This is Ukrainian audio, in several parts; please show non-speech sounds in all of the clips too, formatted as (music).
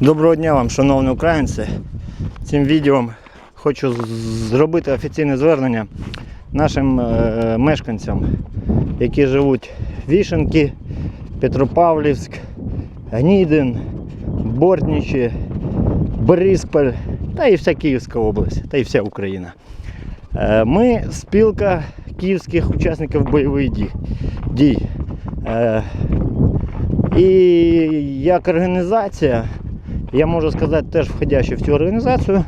Доброго дня вам, шановні українці. Цим відео хочу зробити офіційне звернення нашим е, мешканцям, які живуть Вішенки, Петропавлівськ, Гнідин, Бортничі, Борисполь та і вся Київська область, та і вся Україна. Е, Ми спілка київських учасників бойових дій. дій. Е, І як організація, я можу сказати, теж входячи в цю організацію,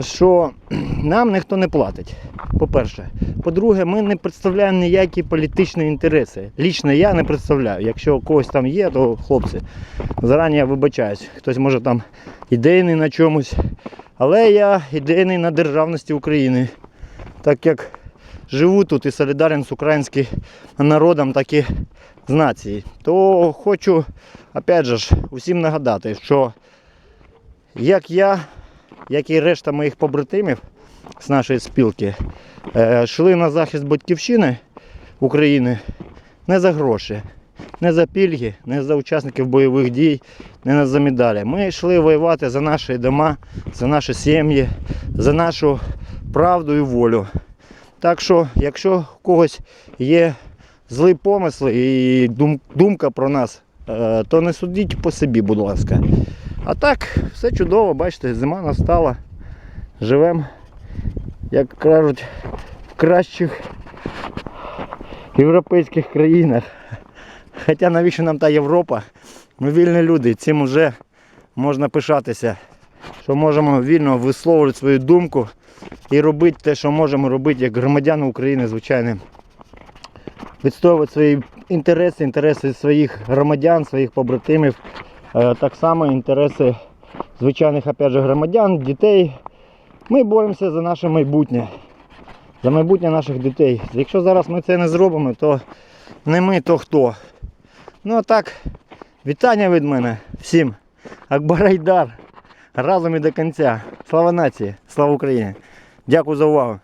що (clears throat) нам ніхто не платить. По-перше. По-друге, ми не представляємо ніякі політичні інтереси. Лічно я не представляю. Якщо когось там є, то хлопці, зарані я вибачаюсь. Хтось може там ідейний на чомусь. Але я ідейний на державності України. Так як живу тут і солідарен з українським народом, так і з нацією, то хочу, опять же, усім нагадати, що як я, як і решта моїх побратимів з нашої спілки, е, йшли на захист батьківщини України не за гроші, не за пільги, не за учасників бойових дій, не за медалі. Ми йшли воювати за наші дома, за наші сім'ї, за нашу правду і волю. Так що, якщо у когось є злі помисли і думка про нас, е, то не судіть по собі, будь ласка. А так, все чудово, бачите, зима настала. Живемо, як кажуть, в кращих європейських країнах. Хоча навіщо нам та Європа? Ми вільні люди, цим вже можна пишатися, що можемо вільно висловлювати свою думку і робити те, що можемо робити як громадяни України, звичайно. Відстоювати свої інтереси, інтереси своїх громадян, своїх побратимів, так само інтереси звичайних опять же, громадян, дітей. Ми боремося за наше майбутнє, за майбутнє наших дітей. Якщо зараз ми це не зробимо, то не ми, то хто. Ну а так, вітання від мене всім. Акбарайдар. Разом і до кінця. Слава нації, слава Україні. Дякую за увагу.